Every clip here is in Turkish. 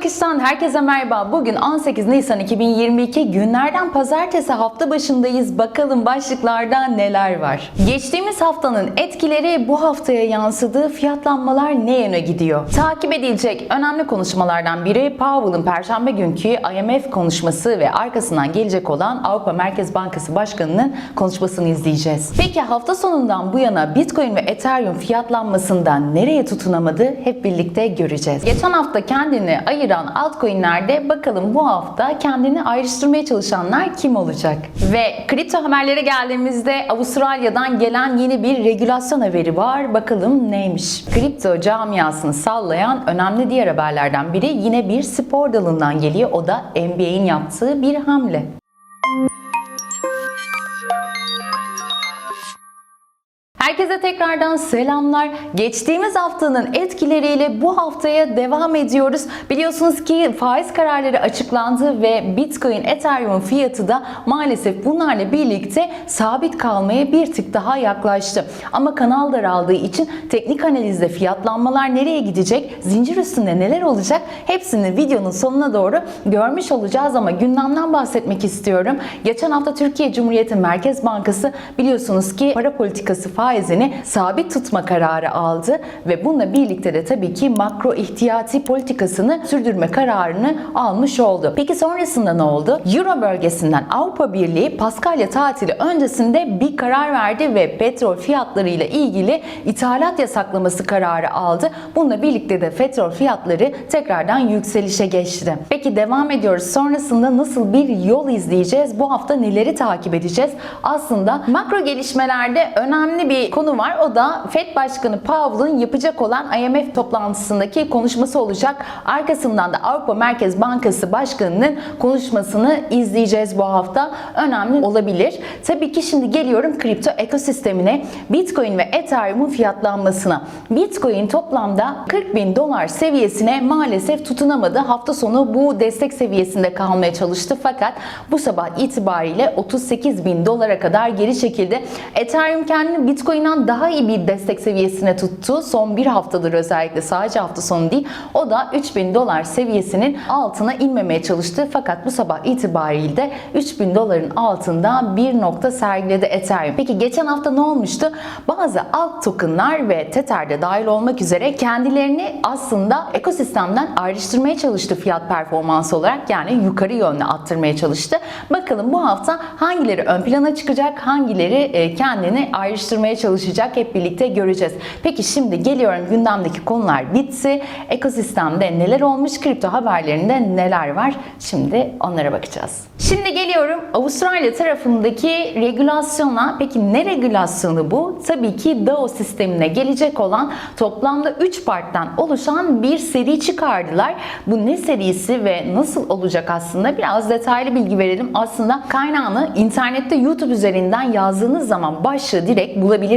Bakış'tan herkese merhaba. Bugün 18 Nisan 2022 günlerden pazartesi hafta başındayız. Bakalım başlıklarda neler var? Geçtiğimiz haftanın etkileri bu haftaya yansıdı. Fiyatlanmalar ne yöne gidiyor? Takip edilecek önemli konuşmalardan biri Powell'ın perşembe günkü IMF konuşması ve arkasından gelecek olan Avrupa Merkez Bankası Başkanı'nın konuşmasını izleyeceğiz. Peki hafta sonundan bu yana Bitcoin ve Ethereum fiyatlanmasından nereye tutunamadı? Hep birlikte göreceğiz. Geçen hafta kendini ayıran altcoin'lerde bakalım bu hafta kendini ayrıştırmaya çalışanlar kim olacak? Ve kripto haberlere geldiğimizde Avustralya'dan gelen yeni bir regülasyon haberi var. Bakalım neymiş? Kripto camiasını sallayan önemli diğer haberlerden biri yine bir spor dalından geliyor. O da NBA'in yaptığı bir hamle. Herkese tekrardan selamlar. Geçtiğimiz haftanın etkileriyle bu haftaya devam ediyoruz. Biliyorsunuz ki faiz kararları açıklandı ve Bitcoin, Ethereum fiyatı da maalesef bunlarla birlikte sabit kalmaya bir tık daha yaklaştı. Ama kanal daraldığı için teknik analizde fiyatlanmalar nereye gidecek, zincir üstünde neler olacak hepsini videonun sonuna doğru görmüş olacağız ama gündemden bahsetmek istiyorum. Geçen hafta Türkiye Cumhuriyeti Merkez Bankası biliyorsunuz ki para politikası faizini sabit tutma kararı aldı ve bununla birlikte de tabii ki makro ihtiyati politikasını sürdürme kararını almış oldu. Peki sonrasında ne oldu? Euro bölgesinden Avrupa Birliği Paskalya tatili öncesinde bir karar verdi ve petrol fiyatlarıyla ilgili ithalat yasaklaması kararı aldı. Bununla birlikte de petrol fiyatları tekrardan yükselişe geçti. Peki devam ediyoruz. Sonrasında nasıl bir yol izleyeceğiz? Bu hafta neleri takip edeceğiz? Aslında makro gelişmelerde önemli bir konu var. O da FED Başkanı Powell'ın yapacak olan IMF toplantısındaki konuşması olacak. Arkasından da Avrupa Merkez Bankası Başkanı'nın konuşmasını izleyeceğiz bu hafta. Önemli olabilir. Tabii ki şimdi geliyorum kripto ekosistemine. Bitcoin ve Ethereum'un fiyatlanmasına. Bitcoin toplamda 40 bin dolar seviyesine maalesef tutunamadı. Hafta sonu bu destek seviyesinde kalmaya çalıştı. Fakat bu sabah itibariyle 38 bin dolara kadar geri çekildi. Ethereum kendini Bitcoin'den daha iyi bir destek seviyesine tuttu. Son bir haftadır özellikle sadece hafta sonu değil. O da 3000 dolar seviyesinin altına inmemeye çalıştı. Fakat bu sabah itibariyle de 3000 doların altında bir nokta sergiledi Ethereum. Peki geçen hafta ne olmuştu? Bazı alt tokenlar ve Tether'de dahil olmak üzere kendilerini aslında ekosistemden ayrıştırmaya çalıştı fiyat performansı olarak. Yani yukarı yönlü attırmaya çalıştı. Bakalım bu hafta hangileri ön plana çıkacak, hangileri e, kendini ayrıştırmaya çalışacak hep birlikte göreceğiz. Peki şimdi geliyorum gündemdeki konular bitti. Ekosistemde neler olmuş, kripto haberlerinde neler var? Şimdi onlara bakacağız. Şimdi geliyorum Avustralya tarafındaki regülasyona. Peki ne regülasyonu bu? Tabii ki DAO sistemine gelecek olan toplamda 3 parttan oluşan bir seri çıkardılar. Bu ne serisi ve nasıl olacak aslında? Biraz detaylı bilgi verelim. Aslında kaynağını internette YouTube üzerinden yazdığınız zaman başlığı direkt bulabilirsiniz.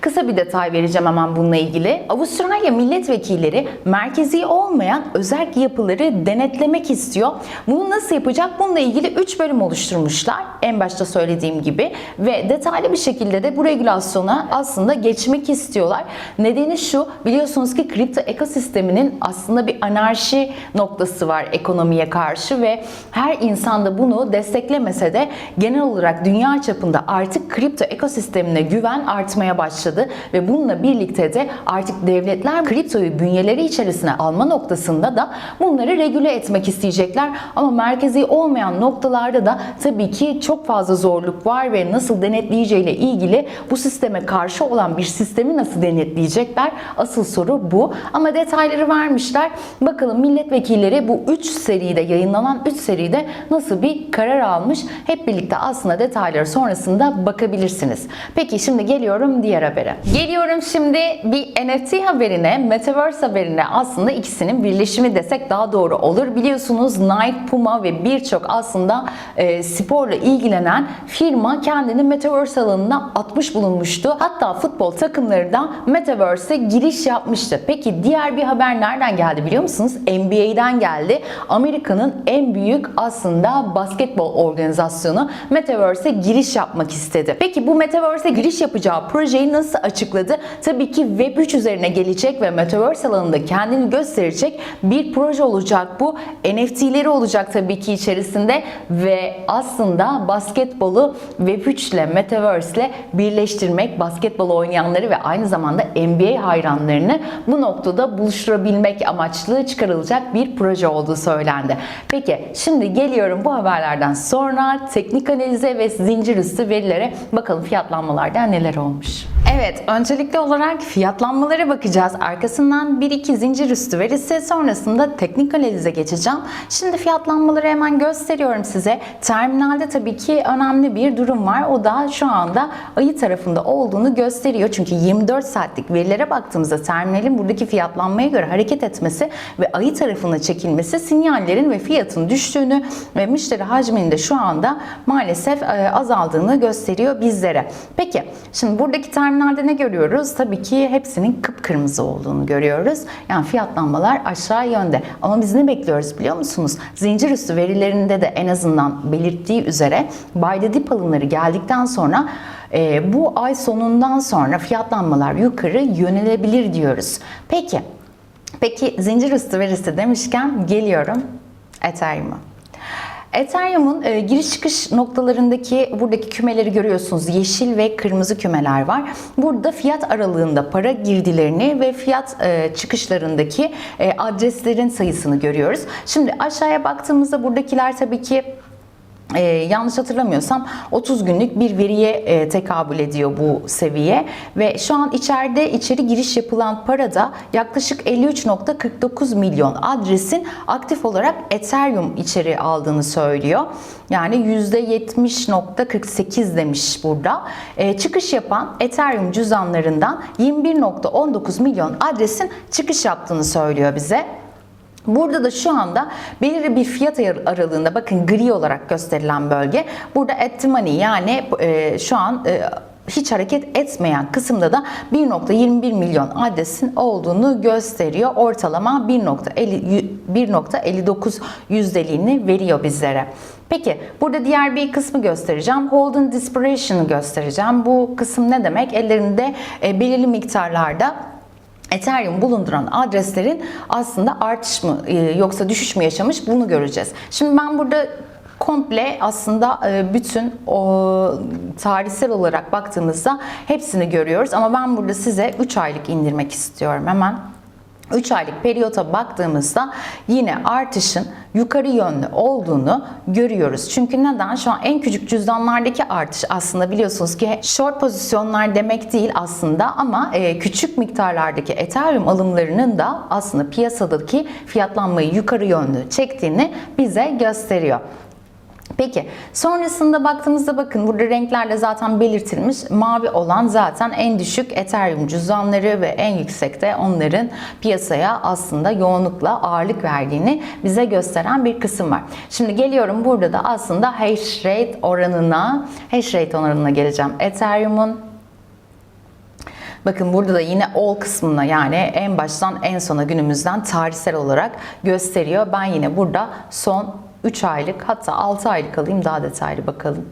Kısa bir detay vereceğim hemen bununla ilgili. Avustralya milletvekilleri merkezi olmayan özel yapıları denetlemek istiyor. Bunu nasıl yapacak? Bununla ilgili 3 bölüm oluşturmuşlar. En başta söylediğim gibi ve detaylı bir şekilde de bu regülasyona aslında geçmek istiyorlar. Nedeni şu, biliyorsunuz ki kripto ekosisteminin aslında bir anarşi noktası var ekonomiye karşı ve her insan da bunu desteklemese de genel olarak dünya çapında artık kripto ekosistemine güven artmaya başladı ve bununla birlikte de artık devletler kriptoyu bünyeleri içerisine alma noktasında da bunları regüle etmek isteyecekler. Ama merkezi olmayan noktalarda da tabii ki çok fazla zorluk var ve nasıl denetleyeceğiyle ilgili bu sisteme karşı olan bir sistemi nasıl denetleyecekler? Asıl soru bu. Ama detayları vermişler. Bakalım milletvekilleri bu 3 seride yayınlanan 3 seride nasıl bir karar almış? Hep birlikte aslında detayları sonrasında bakabilirsiniz. Peki şimdi geliyorum diğer habere. Geliyorum şimdi bir NFT haberine, Metaverse haberine aslında ikisinin birleşimi desek daha doğru olur. Biliyorsunuz Nike, Puma ve birçok aslında e, sporla ilgilenen firma kendini Metaverse alanına atmış bulunmuştu. Hatta futbol takımları da Metaverse'e giriş yapmıştı. Peki diğer bir haber nereden geldi biliyor musunuz? NBA'den geldi. Amerika'nın en büyük aslında basketbol organizasyonu Metaverse'e giriş yapmak istedi. Peki bu Metaverse'e giriş yapacağı yapacağı projeyi nasıl açıkladı? Tabii ki Web3 üzerine gelecek ve Metaverse alanında kendini gösterecek bir proje olacak bu. NFT'leri olacak tabii ki içerisinde ve aslında basketbolu Web3 ile Metaverse ile birleştirmek, basketbol oynayanları ve aynı zamanda NBA hayranlarını bu noktada buluşturabilmek amaçlı çıkarılacak bir proje olduğu söylendi. Peki şimdi geliyorum bu haberlerden sonra teknik analize ve zincir üstü verilere bakalım fiyatlanmalarda neler olmuş. Evet, öncelikli olarak fiyatlanmalara bakacağız. Arkasından 1-2 zincir üstü verisi, sonrasında teknik analize geçeceğim. Şimdi fiyatlanmaları hemen gösteriyorum size. Terminalde tabii ki önemli bir durum var. O da şu anda ayı tarafında olduğunu gösteriyor. Çünkü 24 saatlik verilere baktığımızda terminalin buradaki fiyatlanmaya göre hareket etmesi ve ayı tarafına çekilmesi sinyallerin ve fiyatın düştüğünü ve müşteri hacminin de şu anda maalesef e, azaldığını gösteriyor bizlere. Peki, şimdi buradaki terminalde ne görüyoruz? Tabii ki hepsinin kıpkırmızı olduğunu görüyoruz. Yani fiyatlanmalar aşağı yönde. Ama biz ne bekliyoruz biliyor musunuz? Zincir üstü verilerinde de en azından belirttiği üzere buy dip alımları geldikten sonra e, bu ay sonundan sonra fiyatlanmalar yukarı yönelebilir diyoruz. Peki, peki zincir üstü verisi demişken geliyorum Ethereum'a. Ethereum'un e, giriş çıkış noktalarındaki buradaki kümeleri görüyorsunuz. Yeşil ve kırmızı kümeler var. Burada fiyat aralığında para girdilerini ve fiyat e, çıkışlarındaki e, adreslerin sayısını görüyoruz. Şimdi aşağıya baktığımızda buradakiler tabii ki ee, yanlış hatırlamıyorsam 30 günlük bir veriye e, tekabül ediyor bu seviye ve şu an içeride içeri giriş yapılan parada yaklaşık 53.49 milyon adresin aktif olarak Ethereum içeri aldığını söylüyor. Yani %70.48 demiş burada. E, çıkış yapan Ethereum cüzdanlarından 21.19 milyon adresin çıkış yaptığını söylüyor bize. Burada da şu anda belirli bir fiyat aralığında bakın gri olarak gösterilen bölge. Burada at the money yani e, şu an e, hiç hareket etmeyen kısımda da 1.21 milyon adresin olduğunu gösteriyor. Ortalama 1.59 yüzdeliğini veriyor bizlere. Peki burada diğer bir kısmı göstereceğim. Holden Disparation'ı göstereceğim. Bu kısım ne demek? Ellerinde e, belirli miktarlarda Ethereum bulunduran adreslerin aslında artış mı e, yoksa düşüş mü yaşamış bunu göreceğiz. Şimdi ben burada komple aslında e, bütün o tarihsel olarak baktığımızda hepsini görüyoruz ama ben burada size 3 aylık indirmek istiyorum hemen. 3 aylık periyota baktığımızda yine artışın yukarı yönlü olduğunu görüyoruz. Çünkü neden? Şu an en küçük cüzdanlardaki artış aslında biliyorsunuz ki short pozisyonlar demek değil aslında ama e, küçük miktarlardaki Ethereum alımlarının da aslında piyasadaki fiyatlanmayı yukarı yönlü çektiğini bize gösteriyor. Peki sonrasında baktığımızda bakın burada renklerle zaten belirtilmiş. Mavi olan zaten en düşük Ethereum cüzdanları ve en yüksekte onların piyasaya aslında yoğunlukla ağırlık verdiğini bize gösteren bir kısım var. Şimdi geliyorum burada da aslında hash rate oranına, hash rate oranına geleceğim. Ethereum'un Bakın burada da yine all kısmına yani en baştan en sona günümüzden tarihsel olarak gösteriyor. Ben yine burada son 3 aylık hatta 6 aylık alayım daha detaylı bakalım.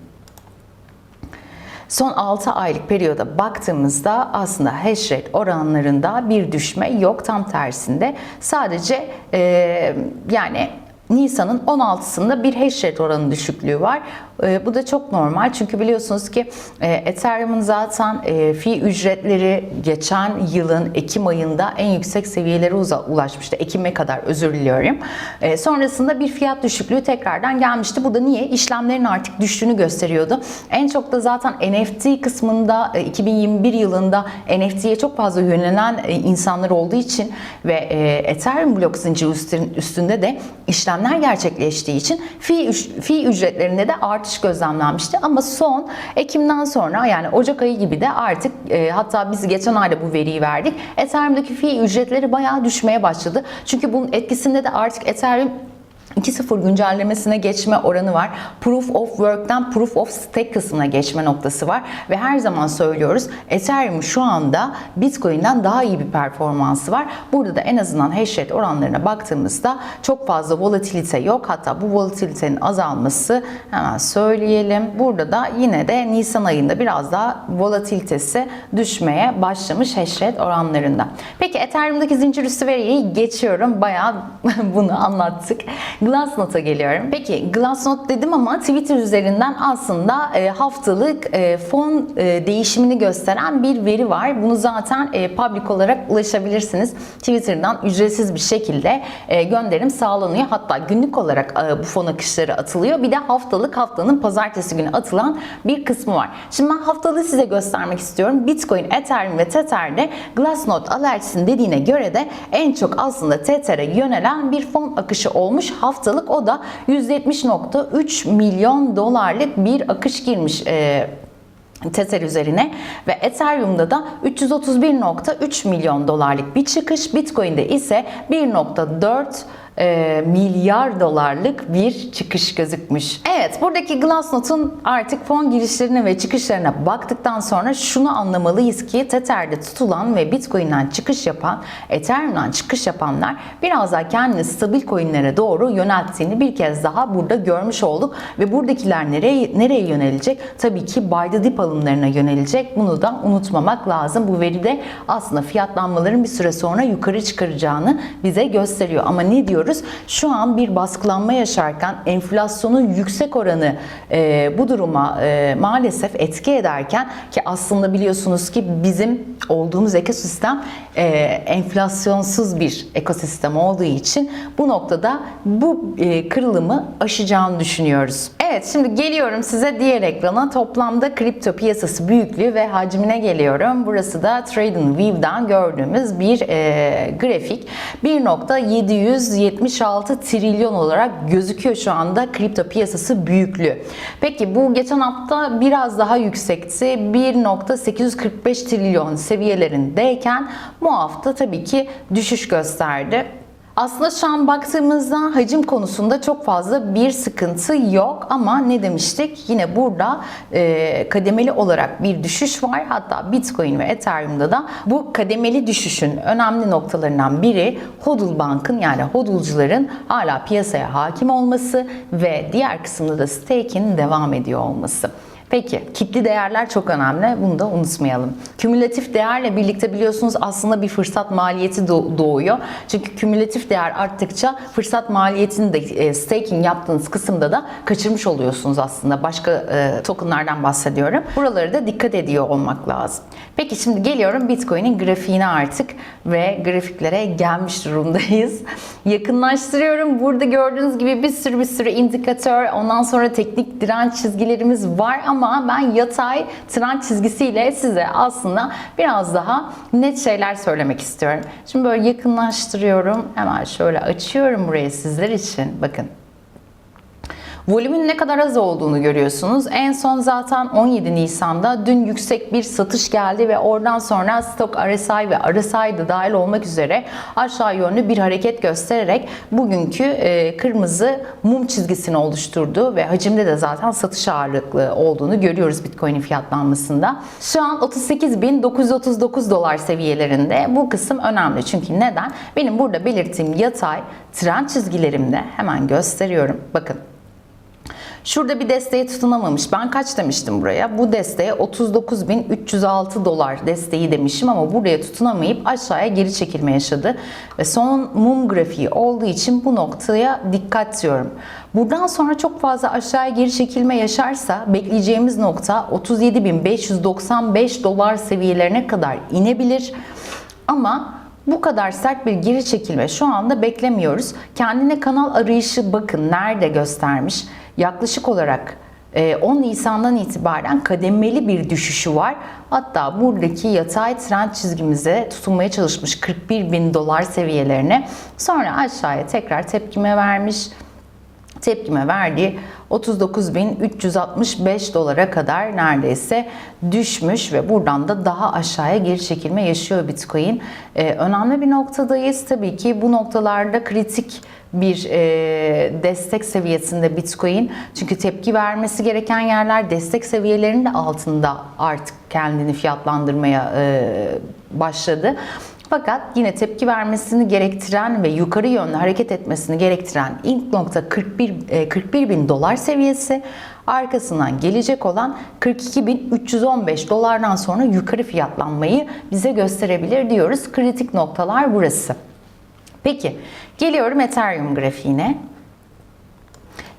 Son 6 aylık periyoda baktığımızda aslında hash rate oranlarında bir düşme yok tam tersinde. Sadece e, yani Nisan'ın 16'sında bir hash rate oranı düşüklüğü var. E, bu da çok normal çünkü biliyorsunuz ki e, Ethereum'un zaten e, fi ücretleri geçen yılın Ekim ayında en yüksek seviyelere ulaşmıştı. Ekim'e kadar özür diliyorum. E, sonrasında bir fiyat düşüklüğü tekrardan gelmişti. Bu da niye? İşlemlerin artık düştüğünü gösteriyordu. En çok da zaten NFT kısmında e, 2021 yılında NFT'ye çok fazla yönelen e, insanlar olduğu için ve e, Ethereum blok zinciri üstünde de işlemler gerçekleştiği için fi, ücretlerinde de artış gözlemlenmişti ama son Ekim'den sonra yani Ocak ayı gibi de artık e, hatta biz geçen ayda bu veriyi verdik. Ethereum'daki fi ücretleri bayağı düşmeye başladı. Çünkü bunun etkisinde de artık Ethereum 2.0 güncellemesine geçme oranı var. Proof of Work'ten Proof of Stake kısmına geçme noktası var. Ve her zaman söylüyoruz Ethereum şu anda Bitcoin'den daha iyi bir performansı var. Burada da en azından hash rate oranlarına baktığımızda çok fazla volatilite yok. Hatta bu volatilitenin azalması hemen söyleyelim. Burada da yine de Nisan ayında biraz daha volatilitesi düşmeye başlamış hash rate oranlarında. Peki Ethereum'daki zincir üstü veriyi geçiyorum. Bayağı bunu anlattık. Glassnode'a geliyorum. Peki Glassnode dedim ama Twitter üzerinden aslında e, haftalık e, fon e, değişimini gösteren bir veri var. Bunu zaten public olarak ulaşabilirsiniz. Twitter'dan ücretsiz bir şekilde gönderim sağlanıyor. Hatta günlük olarak bu fon akışları atılıyor. Bir de haftalık haftanın pazartesi günü atılan bir kısmı var. Şimdi ben haftalığı size göstermek istiyorum. Bitcoin, Ethereum ve Tether'de Glassnode Alerts'in dediğine göre de en çok aslında Tether'e yönelen bir fon akışı olmuş haftalık. O da 170.3 milyon dolarlık bir akış girmiş. E, Tether üzerine ve Ethereum'da da 331.3 milyon dolarlık bir çıkış, Bitcoin'de ise 1.4 e, milyar dolarlık bir çıkış gözükmüş. Evet buradaki Glassnode'un artık fon girişlerine ve çıkışlarına baktıktan sonra şunu anlamalıyız ki Tether'de tutulan ve Bitcoin'den çıkış yapan, Ethereum'dan çıkış yapanlar biraz daha kendini stabil coinlere doğru yönelttiğini bir kez daha burada görmüş olduk ve buradakiler nereye nereye yönelecek? Tabii ki buy the dip alımlarına yönelecek. Bunu da unutmamak lazım. Bu veri de aslında fiyatlanmaların bir süre sonra yukarı çıkaracağını bize gösteriyor. Ama ne diyor? Görüyoruz. Şu an bir baskılanma yaşarken enflasyonun yüksek oranı e, bu duruma e, maalesef etki ederken ki aslında biliyorsunuz ki bizim olduğumuz ekosistem e, enflasyonsuz bir ekosistem olduğu için bu noktada bu e, kırılımı aşacağını düşünüyoruz. Evet şimdi geliyorum size diğer ekrana toplamda kripto piyasası büyüklüğü ve hacmine geliyorum. Burası da TradingView'dan gördüğümüz bir e, grafik. 1.776 trilyon olarak gözüküyor şu anda kripto piyasası büyüklüğü. Peki bu geçen hafta biraz daha yüksekti. 1.845 trilyon seviyelerindeyken bu hafta tabii ki düşüş gösterdi. Aslında şu an baktığımızda hacim konusunda çok fazla bir sıkıntı yok ama ne demiştik? Yine burada e, kademeli olarak bir düşüş var. Hatta Bitcoin ve Ethereum'da da bu kademeli düşüşün önemli noktalarından biri HODL Bank'ın yani HODL'cuların hala piyasaya hakim olması ve diğer kısımda da stake'in devam ediyor olması. Peki kitli değerler çok önemli. Bunu da unutmayalım. Kümülatif değerle birlikte biliyorsunuz aslında bir fırsat maliyeti doğuyor. Çünkü kümülatif değer arttıkça fırsat maliyetini de e, staking yaptığınız kısımda da kaçırmış oluyorsunuz aslında. Başka e, tokenlardan bahsediyorum. Buraları da dikkat ediyor olmak lazım. Peki şimdi geliyorum Bitcoin'in grafiğine artık ve grafiklere gelmiş durumdayız. Yakınlaştırıyorum. Burada gördüğünüz gibi bir sürü bir sürü indikatör, ondan sonra teknik direnç çizgilerimiz var ama ben yatay trend çizgisiyle size aslında biraz daha net şeyler söylemek istiyorum. Şimdi böyle yakınlaştırıyorum. Hemen şöyle açıyorum burayı sizler için. Bakın. Volümün ne kadar az olduğunu görüyorsunuz. En son zaten 17 Nisan'da dün yüksek bir satış geldi ve oradan sonra stok RSI ve RSI de dahil olmak üzere aşağı yönlü bir hareket göstererek bugünkü e, kırmızı mum çizgisini oluşturdu ve hacimde de zaten satış ağırlıklı olduğunu görüyoruz Bitcoin'in fiyatlanmasında. Şu an 38.939 dolar seviyelerinde. Bu kısım önemli çünkü neden? Benim burada belirttiğim yatay trend çizgilerimde hemen gösteriyorum. Bakın Şurada bir desteğe tutunamamış. Ben kaç demiştim buraya? Bu desteğe 39.306 dolar desteği demişim ama buraya tutunamayıp aşağıya geri çekilme yaşadı. Ve son mum grafiği olduğu için bu noktaya dikkat diyorum. Buradan sonra çok fazla aşağıya geri çekilme yaşarsa bekleyeceğimiz nokta 37.595 dolar seviyelerine kadar inebilir. Ama bu kadar sert bir geri çekilme şu anda beklemiyoruz. Kendine kanal arayışı bakın nerede göstermiş. Yaklaşık olarak 10 e, Nisan'dan itibaren kademeli bir düşüşü var. Hatta buradaki yatay trend çizgimize tutunmaya çalışmış 41 bin dolar seviyelerine. Sonra aşağıya tekrar tepkime vermiş tepkime verdiği 39.365 dolara kadar neredeyse düşmüş ve buradan da daha aşağıya geri çekilme yaşıyor Bitcoin. Ee, önemli bir noktadayız. Tabii ki bu noktalarda kritik bir e, destek seviyesinde Bitcoin. Çünkü tepki vermesi gereken yerler destek seviyelerinin de altında artık kendini fiyatlandırmaya e, başladı. Fakat yine tepki vermesini gerektiren ve yukarı yönlü hareket etmesini gerektiren ilk nokta 41, e, 41 bin dolar seviyesi. Arkasından gelecek olan 42.315 dolardan sonra yukarı fiyatlanmayı bize gösterebilir diyoruz. Kritik noktalar burası. Peki geliyorum Ethereum grafiğine.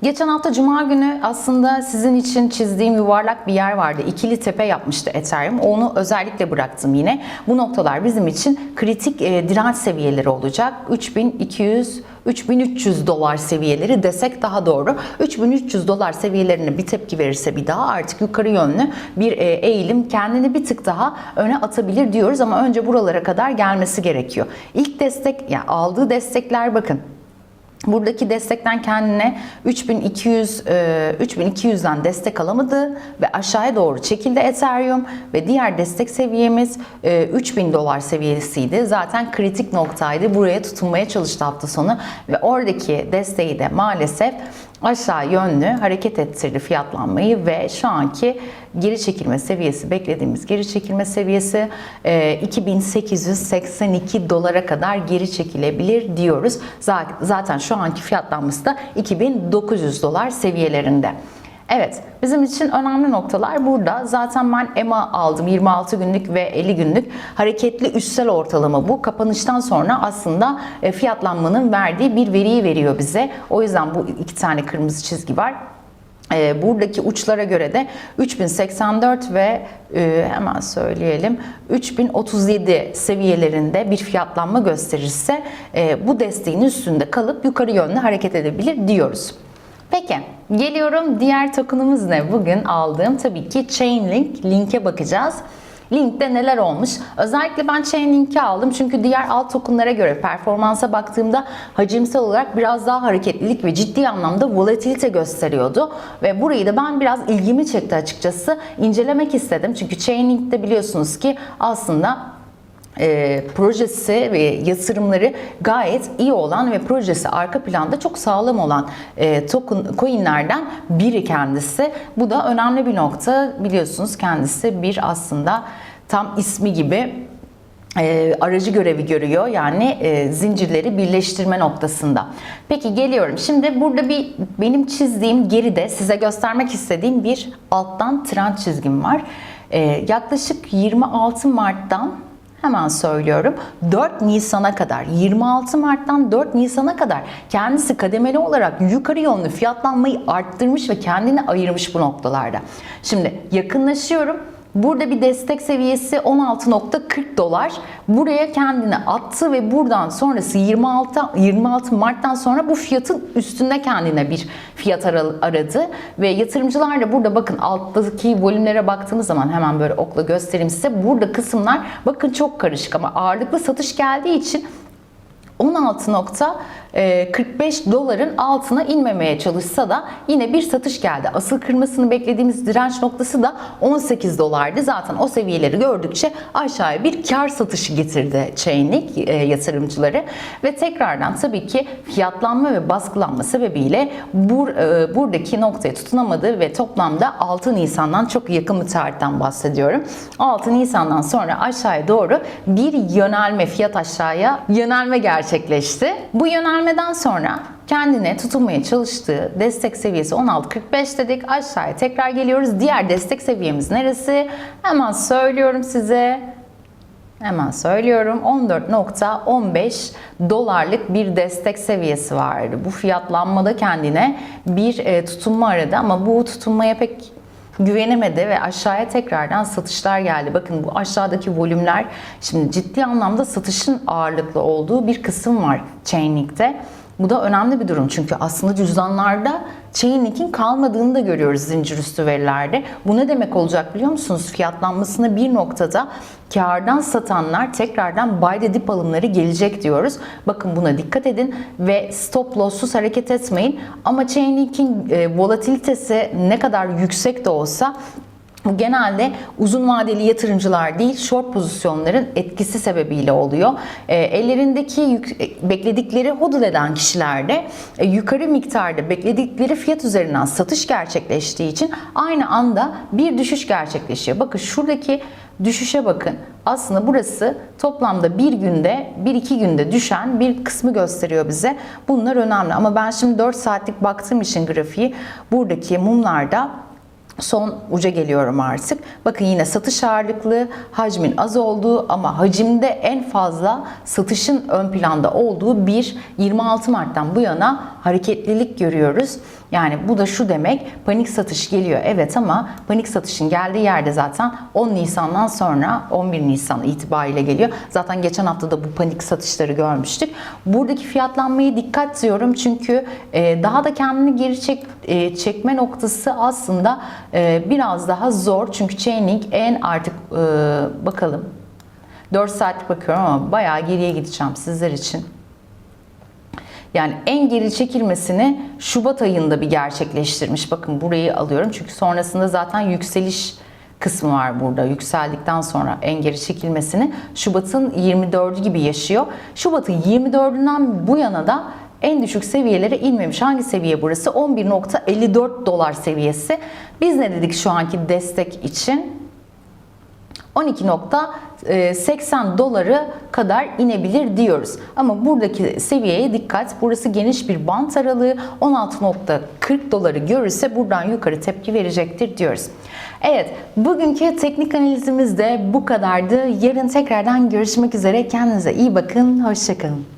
Geçen hafta Cuma günü aslında sizin için çizdiğim yuvarlak bir yer vardı. İkili tepe yapmıştı Ethereum. Onu özellikle bıraktım yine. Bu noktalar bizim için kritik e, direnç seviyeleri olacak. 3200 3300 dolar seviyeleri desek daha doğru. 3300 dolar seviyelerine bir tepki verirse bir daha artık yukarı yönlü bir e, eğilim kendini bir tık daha öne atabilir diyoruz ama önce buralara kadar gelmesi gerekiyor. İlk destek yani aldığı destekler bakın Buradaki destekten kendine 3200 e, 3200'den destek alamadı ve aşağıya doğru çekildi Ethereum ve diğer destek seviyemiz e, 3000 dolar seviyesiydi. Zaten kritik noktaydı. Buraya tutunmaya çalıştı hafta sonu ve oradaki desteği de maalesef aşağı yönlü hareket ettirdi fiyatlanmayı ve şu anki geri çekilme seviyesi beklediğimiz geri çekilme seviyesi e, 2882 dolara kadar geri çekilebilir diyoruz. Zaten şu anki fiyatlanması da 2900 dolar seviyelerinde. Evet, bizim için önemli noktalar burada. Zaten ben EMA aldım 26 günlük ve 50 günlük hareketli üstsel ortalama bu. Kapanıştan sonra aslında e, fiyatlanmanın verdiği bir veriyi veriyor bize. O yüzden bu iki tane kırmızı çizgi var. E, buradaki uçlara göre de 3084 ve e, hemen söyleyelim 3037 seviyelerinde bir fiyatlanma gösterirse bu desteğin üstünde kalıp yukarı yönlü hareket edebilir diyoruz. Peki geliyorum diğer tokenımız ne? Bugün aldığım tabii ki Chainlink. Linke bakacağız. Link'te neler olmuş? Özellikle ben Chainlink'i aldım çünkü diğer alt tokenlara göre performansa baktığımda hacimsel olarak biraz daha hareketlilik ve ciddi anlamda volatilite gösteriyordu. Ve burayı da ben biraz ilgimi çekti açıkçası. incelemek istedim. Çünkü Chainlink'te biliyorsunuz ki aslında e, projesi ve yatırımları gayet iyi olan ve projesi arka planda çok sağlam olan e, token coinlerden biri kendisi. Bu da önemli bir nokta. Biliyorsunuz kendisi bir aslında tam ismi gibi e, aracı görevi görüyor. Yani e, zincirleri birleştirme noktasında. Peki geliyorum. Şimdi burada bir benim çizdiğim geride size göstermek istediğim bir alttan trend çizgim var. E, yaklaşık 26 Mart'tan Hemen söylüyorum. 4 Nisan'a kadar, 26 Mart'tan 4 Nisan'a kadar kendisi kademeli olarak yukarı yönlü fiyatlanmayı arttırmış ve kendini ayırmış bu noktalarda. Şimdi yakınlaşıyorum. Burada bir destek seviyesi 16.40 dolar. Buraya kendini attı ve buradan sonrası 26 26 Mart'tan sonra bu fiyatın üstünde kendine bir fiyat aradı ve yatırımcılar da burada bakın alttaki volümlere baktığımız zaman hemen böyle okla göstereyim size. Burada kısımlar bakın çok karışık ama ağırlıklı satış geldiği için 16 ee, 45 doların altına inmemeye çalışsa da yine bir satış geldi. Asıl kırmasını beklediğimiz direnç noktası da 18 dolardı. Zaten o seviyeleri gördükçe aşağıya bir kar satışı getirdi Chainlink e, yatırımcıları ve tekrardan tabii ki fiyatlanma ve baskılanma sebebiyle bur, e, buradaki noktaya tutunamadı ve toplamda 6 Nisan'dan çok yakın bir tarihten bahsediyorum. 6 Nisan'dan sonra aşağıya doğru bir yönelme fiyat aşağıya yönelme gerçekleşti. Bu yönelme yönelmeden sonra kendine tutunmaya çalıştığı destek seviyesi 16.45 dedik. Aşağıya tekrar geliyoruz. Diğer destek seviyemiz neresi? Hemen söylüyorum size. Hemen söylüyorum 14.15 dolarlık bir destek seviyesi vardı. Bu fiyatlanmada kendine bir e, tutunma aradı ama bu tutunmaya pek güvenemedi ve aşağıya tekrardan satışlar geldi. Bakın bu aşağıdaki volümler şimdi ciddi anlamda satışın ağırlıklı olduğu bir kısım var Chainlink'te. Bu da önemli bir durum çünkü aslında cüzdanlarda Chainlink'in kalmadığını da görüyoruz zincir üstü verilerde. Bu ne demek olacak biliyor musunuz? Fiyatlanmasını bir noktada kardan satanlar tekrardan buy the dip alımları gelecek diyoruz. Bakın buna dikkat edin ve stop loss'suz hareket etmeyin. Ama Chainlink'in e, volatilitesi ne kadar yüksek de olsa bu genelde uzun vadeli yatırımcılar değil, short pozisyonların etkisi sebebiyle oluyor. E, ellerindeki yük, e, bekledikleri hodl eden kişilerde e, yukarı miktarda bekledikleri fiyat üzerinden satış gerçekleştiği için aynı anda bir düşüş gerçekleşiyor. Bakın şuradaki düşüşe bakın. Aslında burası toplamda bir günde, bir iki günde düşen bir kısmı gösteriyor bize. Bunlar önemli ama ben şimdi 4 saatlik baktığım için grafiği buradaki mumlarda son uca geliyorum artık. Bakın yine satış ağırlıklı, hacmin az olduğu ama hacimde en fazla satışın ön planda olduğu bir 26 Mart'tan bu yana hareketlilik görüyoruz. Yani bu da şu demek panik satış geliyor evet ama panik satışın geldiği yerde zaten 10 Nisan'dan sonra 11 Nisan itibariyle geliyor. Zaten geçen hafta da bu panik satışları görmüştük. Buradaki fiyatlanmaya dikkat diyorum çünkü e, daha da kendini geri çek, e, çekme noktası aslında e, biraz daha zor. Çünkü Chainlink en artık e, bakalım 4 saatlik bakıyorum ama bayağı geriye gideceğim sizler için. Yani en geri çekilmesini Şubat ayında bir gerçekleştirmiş. Bakın burayı alıyorum çünkü sonrasında zaten yükseliş kısmı var burada. Yükseldikten sonra en geri çekilmesini Şubat'ın 24'ü gibi yaşıyor. Şubat'ın 24'ünden bu yana da en düşük seviyelere inmemiş. Hangi seviye burası? 11.54 dolar seviyesi. Biz ne dedik şu anki destek için? 12.80 doları kadar inebilir diyoruz. Ama buradaki seviyeye dikkat. Burası geniş bir bant aralığı. 16.40 doları görürse buradan yukarı tepki verecektir diyoruz. Evet, bugünkü teknik analizimiz de bu kadardı. Yarın tekrardan görüşmek üzere. Kendinize iyi bakın. Hoşçakalın.